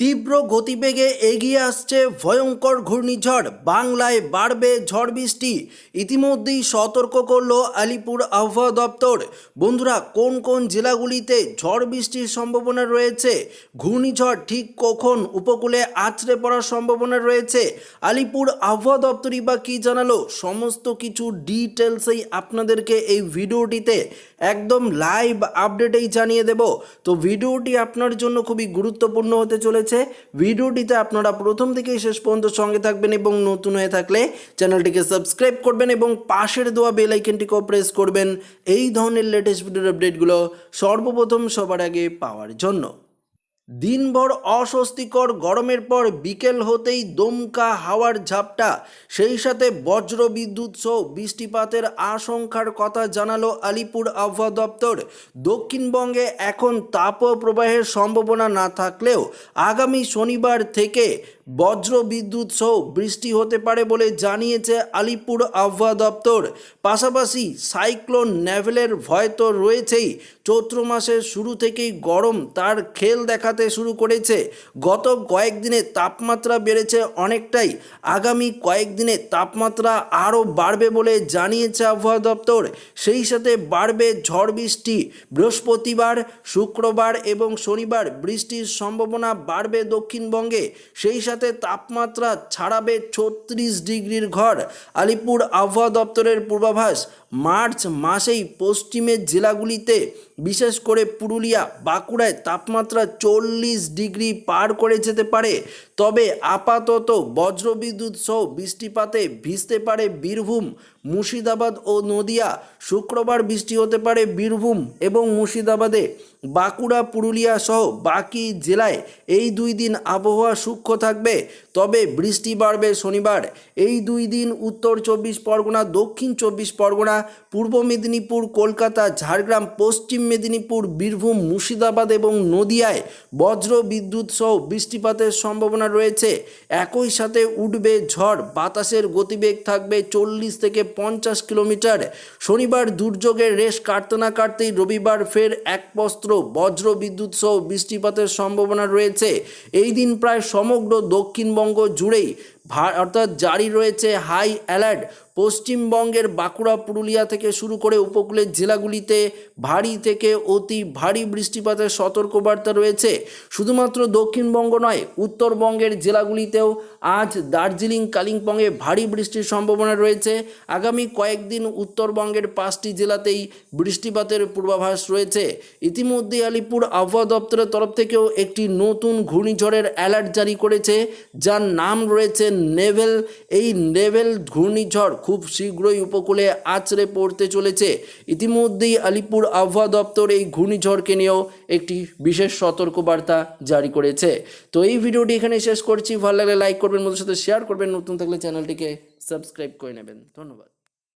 তীব্র গতিবেগে এগিয়ে আসছে ভয়ঙ্কর ঘূর্ণিঝড়। বাংলায় বাড়বে ঝড় বৃষ্টি। ইতিমধ্যেই সতর্ক করল আলিপুর আবহাওয়া দপ্তর। বন্ধুরা, কোন কোন জেলাগুলিতে ঝড় বৃষ্টির সম্ভাবনা রয়েছে? ঘূর্ণিঝড় ঠিক কখন উপকূলে আছড়ে পড়ার সম্ভাবনা রয়েছে? আলিপুর আবহাওয়া দপ্তরই বা কী জানালো? সমস্ত কিছু ডিটেলসেই আপনাদেরকে এই ভিডিওটিতে একদম লাইভ আপডেটেই জানিয়ে দেব। তো ভিডিওটি আপনার জন্য খুবই গুরুত্বপূর্ণ হতে চলেছে। ভিডিওটিতে আপনারা প্রথম থেকে শেষ পর্যন্ত সঙ্গে থাকবেন এবং নতুন হয়ে থাকলে চ্যানেলটিকে সাবস্ক্রাইব করবেন এবং পাশের দেওয়া বেল আইকনটিকেও প্রেস করবেন। এই ধরনের লেটেস্ট ভিডিওর আপডেটগুলো সর্বপ্রথম সবার আগে পাওয়ার জন্য। দিনভর অস্বস্তিকর গরমের পর বিকেল হতেই দমকা হাওয়ার ঝাপটা। সেই সাথে বজ্র বিদ্যুৎ সহ বৃষ্টিপাতের আশঙ্কার কথা জানালো আলিপুর আবহাওয়া দপ্তর। দক্ষিণবঙ্গে এখন তাপপ্রবাহের সম্ভাবনা না থাকলেও আগামী শনিবার থেকে বজ্র বিদ্যুৎ সহ বৃষ্টি হতে পারে বলে জানিয়েছে আলিপুর আবহাওয়া দপ্তর। পাশাপাশি সাইক্লোন নেভেলের ভয় তো রয়েছেই। চৈত্র মাসের শুরু থেকেই গরম তার খেল দেখাতে শুরু করেছে। গত কয়েকদিনে তাপমাত্রা বেড়েছে অনেকটাই। আগামী কয়েকদিনে তাপমাত্রা আরও বাড়বে বলে জানিয়েছে আবহাওয়া দপ্তর। সেই সাথে বাড়বে ঝড় বৃষ্টি। বৃহস্পতিবার, শুক্রবার এবং শনিবার বৃষ্টির সম্ভাবনা বাড়বে দক্ষিণবঙ্গে। সেই সাথে তাপমাত্রা ছাড়াবে ছত্রিশ ডিগ্রির ঘর। আলিপুর আবহাওয়া দপ্তরের পূর্বাভাস মার্চ মাসেই পশ্চিমের জেলাগুলিতে, বিশেষ করে পুরুলিয়া, বাঁকুড়ায় তাপমাত্রা চল্লিশ ডিগ্রি পার করে যেতে পারে। তবে আপাতত বজ্রবিদ্যুৎ সহ বৃষ্টিপাতে ভিজতে পারে বীরভূম, মুর্শিদাবাদ ও নদিয়া। শুক্রবার বৃষ্টি হতে পারে বীরভূম এবং মুর্শিদাবাদে। বাঁকুড়া, পুরুলিয়া সহ বাকি জেলায় এই দুই দিন আবহাওয়া সূক্ষ্ম থাকবে। তবে বৃষ্টি বাড়বে শনিবার। এই দুই দিন উত্তর চব্বিশ পরগনা, দক্ষিণ চব্বিশ পরগনা, পূর্ব মেদিনীপুর, কলকাতা, ঝাড়গ্রাম, পশ্চিম মেদিনীপুর, বীরভূম, মুর্শিদাবাদ এবং নদিয়ায় বজ্র বিদ্যুৎ সহ বৃষ্টিপাতের সম্ভাবনা রয়েছে। একই সাথে উঠবে ঝড়, বাতাসের গতিবেগ থাকবে চল্লিশ থেকে পঞ্চাশ কিলোমিটার। শনিবার দুর্যোগের রেশ কাটতে না কাটতেই রবিবার ফের একপস্ত্র বজ্র বিদ্যুৎ সহ বৃষ্টিপাতের সম্ভাবনা রয়েছে। এই দিন প্রায় সমগ্র দক্ষিণবঙ্গ জুড়েই অর্থাৎ জারি রয়েছে হাই অ্যালার্ট পশ্চিমবঙ্গের বাঁকুড়া, পুরুলিয়া থেকে শুরু করে উপকূলের জেলাগুলিতে ভারী থেকে অতি ভারী বৃষ্টিপাতের সতর্কবার্তা রয়েছে। শুধুমাত্র দক্ষিণবঙ্গ নয়, উত্তরবঙ্গের জেলাগুলিতেও আজ দার্জিলিং, কালিম্পংয়ে ভারী বৃষ্টির সম্ভাবনা রয়েছে। আগামী কয়েকদিন উত্তরবঙ্গের পাঁচটি জেলাতেই বৃষ্টিপাতের পূর্বাভাস রয়েছে। ইতিমধ্যে আলিপুর আবহাওয়া দপ্তরের তরফ থেকেও একটি নতুন ঘূর্ণিঝড়ের অ্যালার্ট জারি করেছে, যার নাম রয়েছে নেভেল। এই নেভেল ঘূর্ণিঝড় খুব শীঘ্রই উপকূলে আছড়ে পড়তে চলেছে। ইতিমধ্যেই আলিপুর আবহাওয়া দপ্তর এই ঘূর্ণিঝড়কে নিয়েও একটি বিশেষ সতর্কবার্তা জারি করেছে। তো এই ভিডিওটি এখানে শেষ করছি। ভালো লাগলে লাইক করবেন মধ্যে সাথে শেয়ার করবেন। নতুন থাকলে চ্যানেলটিকে সাবস্ক্রাইব করে নেবেন। ধন্যবাদ।